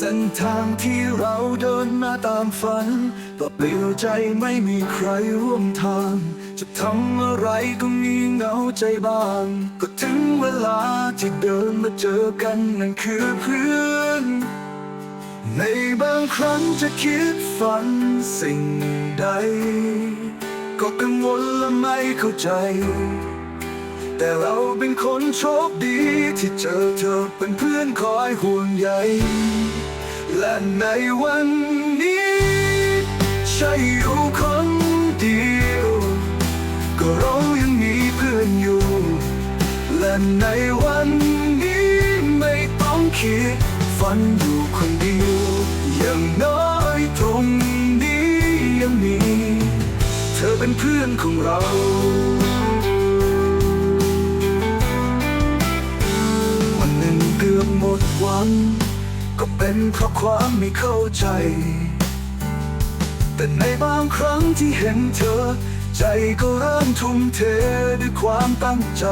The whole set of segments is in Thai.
ส้นทางที่เราเดินมาตามฝันต่อเปลี่ยวใจไม่มีใครร่วมทาง จะทำอะไรก็มีเหงาใจบ้าง ก็ถึงเวลาที่เดินมาเจอกันนั่นคือเพื่อนในบางครั้งจะคิดฝันสิ่งใด ก็กังวลและไม่เข้าใจ แต่เราเป็นคนโชคดีที่เจอเธอเป็นเพื่อนคอยห่วงใย และในวันนี้ใช่อยู่คนเดียว ก็เรายังมีเพื่อนอยู่ และในวันนี้ไม่ต้องคิดฝันอยู่คนเดียว อย่างน้อยตรงนี้ยังมี เธอเป็นเพื่อนของเราวันหนึ่งเกือบหมดหวัง ก็เป็นเพราะความไม่เข้าใจ แต่ในบางครั้งที่เห็นเธอ ใจก็เริ่มทุ่มเทด้วยความตั้งใจ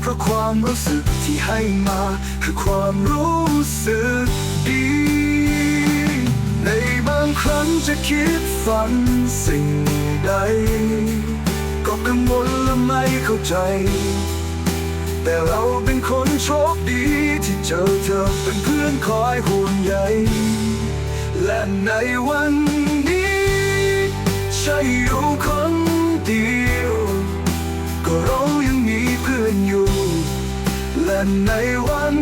เพราะความรู้สึกที่ให้มา คือความรู้สึกดี ในบางครั้งจะคิดฝันสิ่งใด ก็กังวลและไม่เข้าใจ แต่เราเป็นคนโชคดีที่เจอเธอเป็นเพื่อนคอยห่วงใยและในวันนี้ใช่อยู่คนเดียว ก็เรายังมีเพื่อนอยู่ และในวัน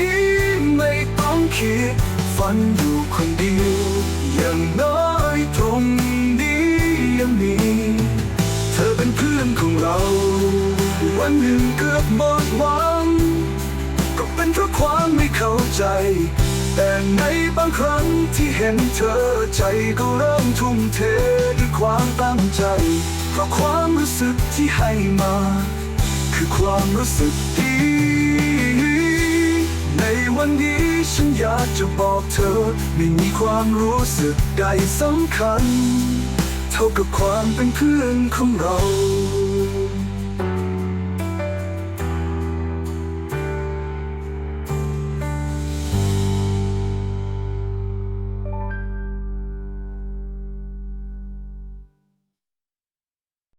นี้ไม่ต้องคิดฝันอยู่คนเดียวึงเกือบหมดหวัง ก็เป็นเพราะความไม่เข้าใจ แต่ในบางครั้งที่เห็นเธอใจก็เริ่มทุ่มเทด้วยความตั้งใจ เพราะความรู้สึกที่ให้มา คือความรู้สึกดีในวันนี้ฉันอยากจะบอกเธอ ไม่มีความรู้สึกใดสำคัญ เท่ากับความเป็นเพื่อนของเรา